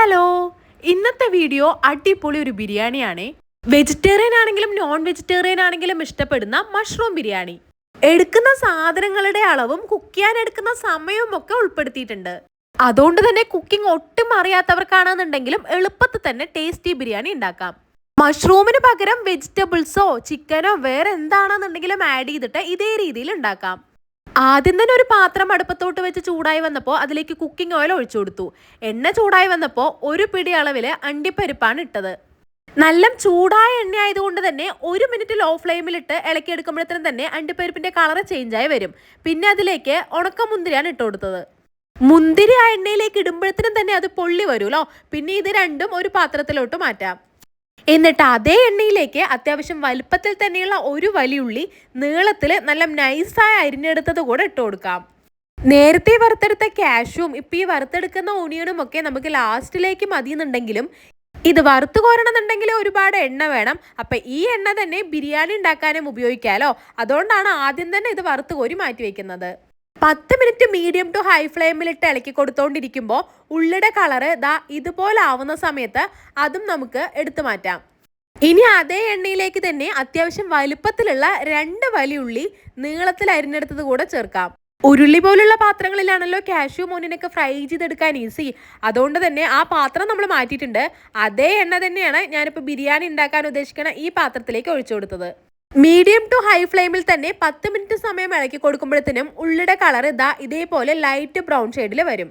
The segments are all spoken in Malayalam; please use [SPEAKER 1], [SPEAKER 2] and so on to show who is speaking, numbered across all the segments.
[SPEAKER 1] ഹലോ ഇന്നത്തെ വീഡിയോ അടിപൊളി ഒരു ബിരിയാണിയാണ്. വെജിറ്റേറിയൻ ആണെങ്കിലും നോൺ വെജിറ്റേറിയൻ ആണെങ്കിലും ഇഷ്ടപ്പെടുന്ന മഷ്റൂം ബിരിയാണി. എടുക്കുന്ന സാധനങ്ങളുടെ അളവും കുക്ക് ചെയ്യാൻ എടുക്കുന്ന സമയവും ഒക്കെ ഉൾപ്പെടുത്തിയിട്ടുണ്ട്. അതുകൊണ്ട് തന്നെ കുക്കിംഗ് ഒട്ടും അറിയാത്തവർക്കാണെന്നുണ്ടെങ്കിലും എളുപ്പത്തിൽ തന്നെ ടേസ്റ്റി ബിരിയാണി ഉണ്ടാക്കാം. മഷ്റൂമിന് പകരം വെജിറ്റബിൾസോ ചിക്കനോ വേറെ എന്താണെന്നുണ്ടെങ്കിലും ആഡ് ചെയ്തിട്ട് ഇതേ രീതിയിൽ ഉണ്ടാക്കാം. ആദ്യം തന്നെ ഒരു പാത്രം അടുപ്പത്തോട്ട് വെച്ച് ചൂടായി വന്നപ്പോൾ അതിലേക്ക് കുക്കിംഗ് ഓയിൽ ഒഴിച്ചു കൊടുത്തു. എണ്ണ ചൂടായി വന്നപ്പോൾ ഒരു പിടി അളവിൽ അണ്ടിപ്പരിപ്പാണ് ഇട്ടത്. നല്ല ചൂടായ എണ്ണ ആയതുകൊണ്ട് തന്നെ ഒരു മിനിറ്റ് ലോ ഫ്ലെയിമിലിട്ട് ഇളക്കിയെടുക്കുമ്പോഴത്തേനും തന്നെ അണ്ടിപ്പരിപ്പിന്റെ കളർ ചേഞ്ച് ആയി വരും. പിന്നെ അതിലേക്ക് ഉണക്ക മുന്തിരിയാണ് ഇട്ട് കൊടുത്തത്. മുന്തിരി ആ എണ്ണയിലേക്ക് ഇടുമ്പോഴത്തേനും തന്നെ അത് പൊള്ളി വരുമല്ലോ പിന്നെ ഇത് രണ്ടും ഒരു പാത്രത്തിലോട്ട് മാറ്റാം. എന്നിട്ട് അതേ എണ്ണയിലേക്ക് അത്യാവശ്യം വലുപ്പത്തിൽ തന്നെയുള്ള ഒരു വലിയുള്ളി നീളത്തിൽ നല്ല നൈസായി അരിഞ്ഞെടുത്തത് കൂടെ ഇട്ട് കൊടുക്കാം. നേരത്തെ വറുത്തെടുത്ത കാഷ്യും ഇപ്പം ഈ വറുത്തെടുക്കുന്ന ഓണിയനും ഒക്കെ നമുക്ക് ലാസ്റ്റിലേക്ക് മതിയെന്നുണ്ടെങ്കിലും ഇത് വറുത്ത് കോരണമെന്നുണ്ടെങ്കിൽ ഒരുപാട് എണ്ണ വേണം. അപ്പം ഈ എണ്ണ തന്നെ ബിരിയാണി ഉണ്ടാക്കാനും ഉപയോഗിക്കാമല്ലോ അതുകൊണ്ടാണ് ആദ്യം തന്നെ ഇത് വറുത്ത് കോരി മാറ്റി വയ്ക്കുന്നത് പത്ത് മിനിറ്റ് മീഡിയം ടു ഹൈ ഫ്ലെയിമിലിട്ട് ഇളക്കി കൊടുത്തോണ്ടിരിക്കുമ്പോൾ ഉള്ളിയുടെ കളറ് ദാ ഇതുപോലെ ആവുന്ന സമയത്ത് അതും നമുക്ക് എടുത്തു മാറ്റാം. ഇനി അതേ എണ്ണയിലേക്ക് തന്നെ അത്യാവശ്യം വലുപ്പത്തിലുള്ള രണ്ട് വലിയ ഉള്ളി നീളത്തിൽ അരിഞ്ഞെടുത്തത് കൂടെ ചേർക്കാം. ഉരുളി പോലുള്ള പാത്രങ്ങളിലാണല്ലോ കാഷ്യൂ മോനിനൊക്കെ ഫ്രൈ ചെയ്തെടുക്കാൻ ഈസി അതുകൊണ്ട് തന്നെ ആ പാത്രം നമ്മൾ മാറ്റിയിട്ടുണ്ട്. അതേ എണ്ണ തന്നെയാണ് ഞാനിപ്പോൾ ബിരിയാണി ഉണ്ടാക്കാൻ ഉദ്ദേശിക്കുന്ന ഈ പാത്രത്തിലേക്ക് ഒഴിച്ചു കൊടുത്തത്. മീഡിയം ടു ഹൈ ഫ്ലെയിമിൽ തന്നെ പത്ത് മിനിറ്റ് സമയം ഇളക്കി കൊടുക്കുമ്പോഴത്തേനും ഉള്ളിയുടെ കളർ ഇതാ ഇതേപോലെ ലൈറ്റ് ബ്രൗൺ ഷെയ്ഡിൽ വരും.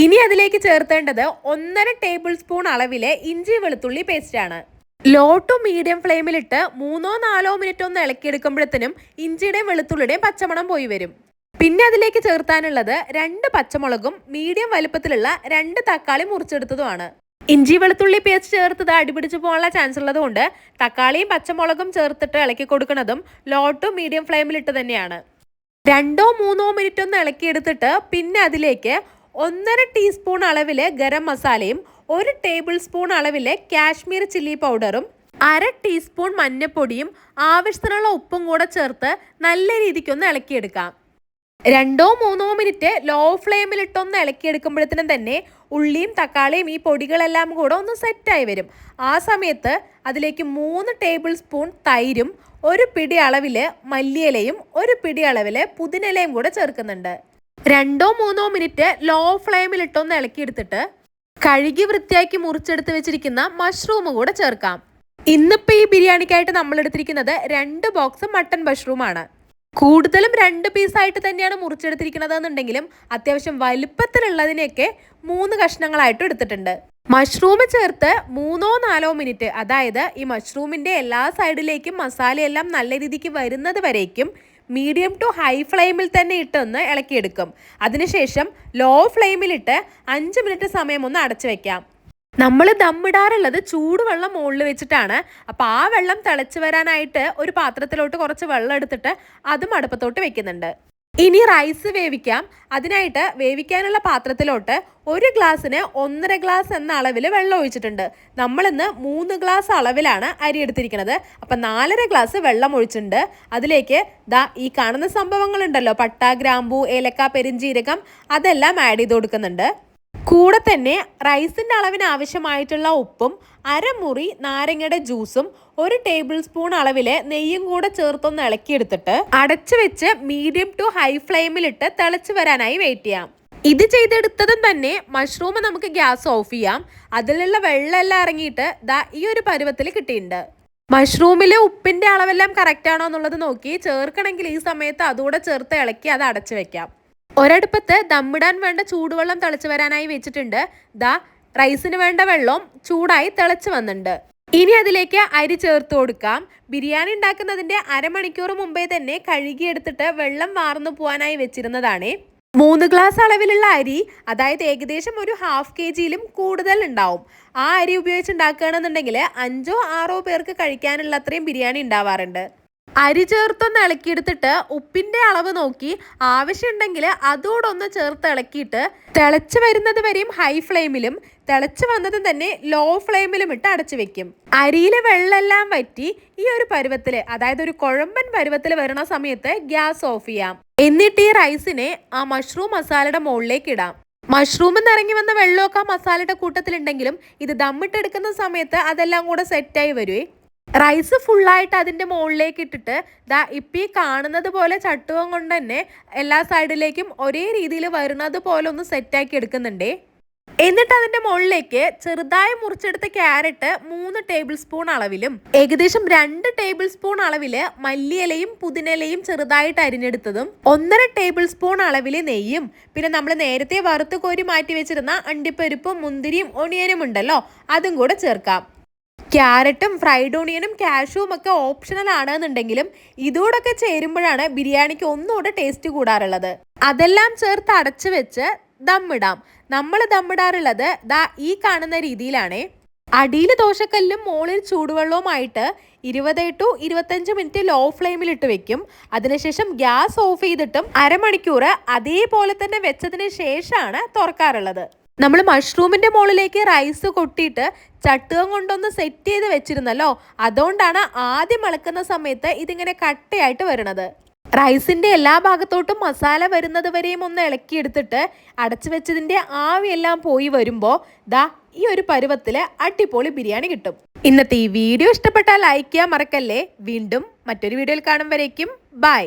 [SPEAKER 1] ഇനി അതിലേക്ക് ചേർത്തേണ്ടത് ഒന്നര ടേബിൾ സ്പൂൺ അളവിലെ ഇഞ്ചി വെളുത്തുള്ളി പേസ്റ്റ് ആണ്. ലോ ടു മീഡിയം ഫ്ലെയിമിലിട്ട് മൂന്നോ നാലോ മിനിറ്റ് ഒന്ന് ഇളക്കിയെടുക്കുമ്പോഴത്തേനും ഇഞ്ചിയുടെയും വെളുത്തുള്ളിയുടെയും പച്ചമണം പോയി വരും. പിന്നെ അതിലേക്ക് ചേർത്താനുള്ളത് രണ്ട് പച്ചമുളകും മീഡിയം വലുപ്പത്തിലുള്ള രണ്ട് തക്കാളി മുറിച്ചെടുത്തതുമാണ്. ഇഞ്ചി വെളുത്തുള്ളി പേസ്റ്റ് ചേർത്തത് അടിപിടിച്ച് പോകാനുള്ള ചാൻസ് ഉള്ളതുകൊണ്ട് തക്കാളിയും പച്ചമുളകും ചേർത്തിട്ട് ഇളക്കി കൊടുക്കുന്നതും ലോ ടു മീഡിയം ഫ്ലെയിമിലിട്ട് തന്നെയാണ്. രണ്ടോ മൂന്നോ മിനിറ്റ് ഒന്ന് ഇളക്കിയെടുത്തിട്ട് പിന്നെ അതിലേക്ക് ഒന്നര ടീസ്പൂൺ അളവിൽ ഗരം മസാലയും ഒരു ടേബിൾ സ്പൂൺ അളവിലെ കാശ്മീർ ചില്ലി പൗഡറും അര ടീസ്പൂൺ മഞ്ഞപ്പൊടിയും ആവശ്യത്തിനുള്ള ഉപ്പും കൂടെ ചേർത്ത് നല്ല രീതിക്കൊന്ന് ഇളക്കിയെടുക്കാം. രണ്ടോ മൂന്നോ മിനിറ്റ് ലോ ഫ്ലെയിമിലിട്ടൊന്ന് ഇളക്കിയെടുക്കുമ്പോഴത്തേനും തന്നെ ഉള്ളിയും തക്കാളിയും ഈ പൊടികളെല്ലാം കൂടെ ഒന്ന് സെറ്റായി വരും. ആ സമയത്ത് അതിലേക്ക് മൂന്ന് ടേബിൾ സ്പൂൺ തൈരും ഒരു പിടി അളവിൽ മല്ലിയിലയും ഒരു പിടി അളവിൽ പുതിനിലയും കൂടെ ചേർക്കുന്നുണ്ട്. രണ്ടോ മൂന്നോ മിനിറ്റ് ലോ ഫ്ലെയിമിലിട്ടൊന്ന് ഇളക്കിയെടുത്തിട്ട് കഴുകി വൃത്തിയാക്കി മുറിച്ചെടുത്ത് വെച്ചിരിക്കുന്ന മഷ്റൂം കൂടെ ചേർക്കാം. ഇന്നിപ്പോൾ ഈ ബിരിയാണിക്കായിട്ട് നമ്മൾ എടുത്തിരിക്കുന്നത് രണ്ട് ബോക്സ് മട്ടൺ മഷ്റൂമാണ് കൂടുതലും രണ്ട് പീസായിട്ട് തന്നെയാണ് മുറിച്ചെടുത്തിരിക്കുന്നത് എന്നുണ്ടെങ്കിലും അത്യാവശ്യം വലുപ്പത്തിലുള്ളതിനെയൊക്കെ മൂന്ന് കഷ്ണങ്ങളായിട്ട് എടുത്തിട്ടുണ്ട്. മഷ്റൂം ചേർത്ത് മൂന്നോ നാലോ മിനിറ്റ് അതായത് ഈ മഷ്റൂമിന്റെ എല്ലാ സൈഡിലേക്കും മസാലയെല്ലാം നല്ല രീതിക്ക് വരുന്നത് വരേക്കും മീഡിയം ടു ഹൈ ഫ്ലെയിമിൽ തന്നെ ഇട്ടൊന്ന് ഇളക്കിയെടുക്കും. അതിനുശേഷം ലോ ഫ്ലെയിമിലിട്ട് അഞ്ച് മിനിറ്റ് സമയം ഒന്ന് അടച്ചു വെക്കാം. നമ്മൾ ദമ്മിടാറുള്ളത് ചൂടുവെള്ളം മുകളിൽ വെച്ചിട്ടാണ്. അപ്പോൾ ആ വെള്ളം തിളച്ച് വരാനായിട്ട് ഒരു പാത്രത്തിലോട്ട് കുറച്ച് വെള്ളം എടുത്തിട്ട് അതും അടുപ്പത്തോട്ട് വെക്കുന്നുണ്ട്. ഇനി റൈസ് വേവിക്കാം. അതിനായിട്ട് വേവിക്കാനുള്ള പാത്രത്തിലോട്ട് ഒരു ഗ്ലാസ്സിന് ഒന്നര ഗ്ലാസ് എന്ന അളവിൽ വെള്ളം ഒഴിച്ചിട്ടുണ്ട്. നമ്മളിന്ന് മൂന്ന് ഗ്ലാസ് അളവിലാണ് അരി എടുത്തിരിക്കുന്നത്. അപ്പം നാലര ഗ്ലാസ് വെള്ളം ഒഴിച്ചിട്ടുണ്ട്. അതിലേക്ക് ദാ ഈ കാണുന്ന സംഭവങ്ങളുണ്ടല്ലോ. പട്ട ഗ്രാമ്പൂ ഏലക്ക പെരിഞ്ചീരകം അതെല്ലാം ആഡ് ചെയ്ത് കൊടുക്കുന്നുണ്ട്. കൂടെ തന്നെ റൈസിന്റെ അളവിന് ആവശ്യമായിട്ടുള്ള ഉപ്പും അരമുറി നാരങ്ങയുടെ ജ്യൂസും ഒരു ടേബിൾ സ്പൂൺ അളവിലെ നെയ്യും കൂടെ ചേർത്തൊന്ന് ഇളക്കിയെടുത്തിട്ട് അടച്ചു വെച്ച് മീഡിയം ടു ഹൈ ഫ്ലെയിമിലിട്ട് തിളച്ചു വരാനായി വെയിറ്റ് ചെയ്യാം. ഇത് ചെയ്തെടുത്തതും തന്നെ മഷ്റൂം നമുക്ക് ഗ്യാസ് ഓഫ് ചെയ്യാം. അതിലുള്ള വെള്ളമെല്ലാം ഇറങ്ങിയിട്ട് ദാ ഈ ഒരു പരുവത്തിൽ കിട്ടിയിട്ടുണ്ട്. മഷ്റൂമിലെ ഉപ്പിന്റെ അളവെല്ലാം കറക്റ്റ് ആണോ എന്നുള്ളത് നോക്കി ചേർക്കണമെങ്കിൽ ഈ സമയത്ത് അതുകൂടെ ചേർത്ത് ഇളക്കി അത് അടച്ചു വെക്കാം. ഒരടുപ്പത്ത് ദമ്മിടാൻ വേണ്ട ചൂടുവെള്ളം തിളച്ചു വരാനായി വെച്ചിട്ടുണ്ട്. ദാ റൈസിന് വേണ്ട വെള്ളം ചൂടായി തിളച്ച് വന്നിട്ടുണ്ട്. ഇനി അതിലേക്ക് അരി ചേർത്ത് കൊടുക്കാം. ബിരിയാണി ഉണ്ടാക്കുന്നതിന്റെ അരമണിക്കൂർ മുമ്പേ തന്നെ കഴുകിയെടുത്തിട്ട് വെള്ളം വാർന്നു പോകാനായി വെച്ചിരുന്നതാണ്. മൂന്ന് ഗ്ലാസ് അളവിലുള്ള അരി അതായത് ഏകദേശം ഒരു ഹാഫ് കെ ജിയിലും കൂടുതൽ ഉണ്ടാവും. ആ അരി ഉപയോഗിച്ച് ഉണ്ടാക്കുകയാണെന്നുണ്ടെങ്കിൽ അഞ്ചോ ആറോ പേർക്ക് കഴിക്കാനുള്ള അത്രയും ബിരിയാണി ഉണ്ടാവാറുണ്ട്. അരി ചേർത്തൊന്ന് ഇളക്കിയെടുത്തിട്ട് ഉപ്പിന്റെ അളവ് നോക്കി ആവശ്യമുണ്ടെങ്കിൽ അതോടൊന്ന് ചേർത്ത് ഇളക്കിയിട്ട് തിളച്ച് വരുന്നത് വരെയും ഹൈ ഫ്ലെയിമിലും തിളച്ച് വന്നതും തന്നെ ലോ ഫ്ലെയിമിലും ഇട്ട് അടച്ചു വെക്കും. അരിയിലെ വെള്ളമെല്ലാം വറ്റി ഈ ഒരു പരുവത്തിൽ അതായത് ഒരു കുഴമ്പൻ പരുവത്തിൽ വരുന്ന സമയത്ത് ഗ്യാസ് ഓഫ് ചെയ്യാം. എന്നിട്ട് ഈ റൈസിനെ ആ മഷ്റൂം മസാലയുടെ മുകളിലേക്ക് ഇടാം. മഷ്റൂമിൽ ഇറങ്ങി വന്ന വെള്ളമൊക്കെ ആ മസാലയുടെ കൂട്ടത്തിലുണ്ടെങ്കിലും ഇത് ദമ്മിട്ടെടുക്കുന്ന സമയത്ത് അതെല്ലാം കൂടെ സെറ്റായി വരുവേ റൈസ് ഫുള്ളായിട്ട് അതിന്റെ മുകളിലേക്ക് ഇട്ടിട്ട് ദാ ഇപ്പം ഈ കാണുന്നത് പോലെ ചട്ടുവം കൊണ്ട് തന്നെ എല്ലാ സൈഡിലേക്കും ഒരേ രീതിയിൽ വരുന്നത് പോലെ ഒന്ന് സെറ്റാക്കി എടുക്കുന്നുണ്ടേ. എന്നിട്ട് അതിന്റെ മുകളിലേക്ക് ചെറുതായി മുറിച്ചെടുത്ത ക്യാരറ്റ് മൂന്ന് ടേബിൾ സ്പൂൺ അളവിലും ഏകദേശം രണ്ട് ടേബിൾ സ്പൂൺ അളവിൽ മല്ലിയിലയും പുതിനയിലയും ചെറുതായിട്ട് അരിഞ്ഞെടുത്തതും ഒന്നര ടേബിൾ സ്പൂൺ അളവിൽ നെയ്യും പിന്നെ നമ്മൾ നേരത്തെ വറുത്ത് കോരി മാറ്റി വെച്ചിരുന്ന അണ്ടിപ്പരിപ്പും മുന്തിരിയും ഒണിയനും ഉണ്ടല്ലോ അതും കൂടെ ചേർക്കാം. ക്യാരറ്റും ഫ്രൈഡ് ഓണിയനും കാഷ്യൂവും ഒക്കെ ഓപ്ഷണൽ ആണെന്നുണ്ടെങ്കിലും ഇതോടൊക്കെ ചേരുമ്പോഴാണ് ബിരിയാണിക്ക് ഒന്നുകൂടെ ടേസ്റ്റ് കൂടാറുള്ളത്. അതെല്ലാം ചേർത്ത് അടച്ചു വെച്ച് ദമ്മിടാം. നമ്മൾ ദമ്മിടാറുള്ളത് ദാ ഈ കാണുന്ന രീതിയിലാണ്. അടിയിൽ ദോശക്കല്ലും മുകളിൽ ചൂടുവെള്ളവുമായിട്ട് ഇരുപത് ടു ഇരുപത്തഞ്ച് മിനിറ്റ് ലോ ഫ്ലെയിമിൽ ഇട്ട് വെക്കും. അതിനുശേഷം ഗ്യാസ് ഓഫ് ചെയ്തിട്ടും അരമണിക്കൂർ അതേപോലെ തന്നെ വെച്ചതിന് ശേഷമാണ് തുറക്കാറുള്ളത്. നമ്മൾ മഷ്റൂമിന്റെ മുകളിലേക്ക് റൈസ് കൊട്ടിയിട്ട് ചട്ടുകം കൊണ്ടൊന്ന് സെറ്റ് ചെയ്ത് വെച്ചിരുന്നല്ലോ അതുകൊണ്ടാണ് ആദ്യം ഇളക്കുന്ന സമയത്ത് ഇതിങ്ങനെ കട്ടയായിട്ട് വരുന്നത് റൈസിന്റെ എല്ലാ ഭാഗത്തോട്ടും മസാല വരുന്നത് വരെയും ഒന്ന് ഇളക്കിയെടുത്തിട്ട് അടച്ചു വെച്ചതിന്റെ ആവിയെല്ലാം പോയി വരുമ്പോൾ ദാ ഈ ഒരു പരുവത്തിൽ അടിപൊളി ബിരിയാണി കിട്ടും. ഇന്നത്തെ ഈ വീഡിയോ ഇഷ്ടപ്പെട്ടാൽ ലൈക്ക് ചെയ്യാൻ മറക്കല്ലേ? വീണ്ടും മറ്റൊരു വീഡിയോയിൽ കാണും വരേക്കും. ബൈ